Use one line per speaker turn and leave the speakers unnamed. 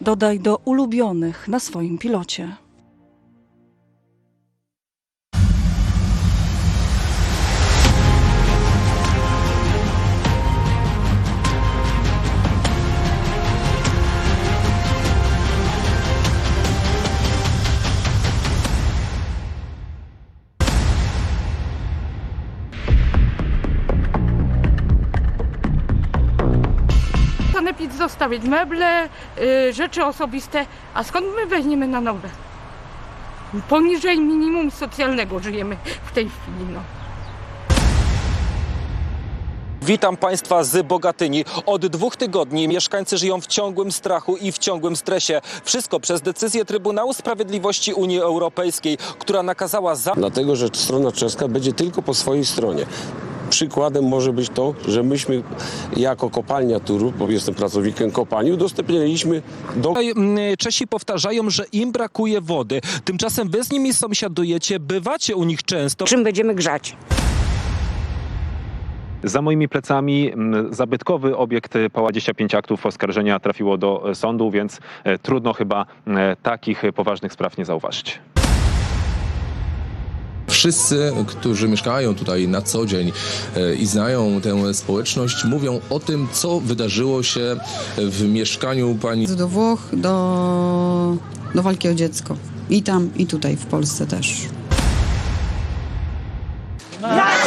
Dodaj do ulubionych na swoim pilocie.
Sanepid zostawić meble, y, rzeczy osobiste, a skąd my weźmiemy na nowe? Poniżej minimum socjalnego żyjemy w tej chwili. No.
Witam Państwa z Bogatyni. Od dwóch tygodni mieszkańcy żyją w ciągłym strachu i w ciągłym stresie. Wszystko przez decyzję Trybunału Sprawiedliwości Unii Europejskiej, która nakazała za...
Dlatego, że strona czeska będzie tylko po swojej stronie. Przykładem może być to, że myśmy jako kopalnia Turów, bo jestem pracownikiem kopalni, udostępniliśmy do
Tutaj, mm, Czesi powtarzają, że im brakuje wody. Tymczasem wy z nimi sąsiadujecie, bywacie u nich często.
Czym będziemy grzać?
Za moimi plecami mm, zabytkowy obiekt Pała 25 aktów oskarżenia trafiło do sądu, więc e, trudno chyba e, takich poważnych spraw nie zauważyć.
Wszyscy, którzy mieszkają tutaj na co dzień e, i znają tę społeczność, mówią o tym, co wydarzyło się w mieszkaniu pani
do Włoch, do, do walki o dziecko. I tam, i tutaj w Polsce też.
Za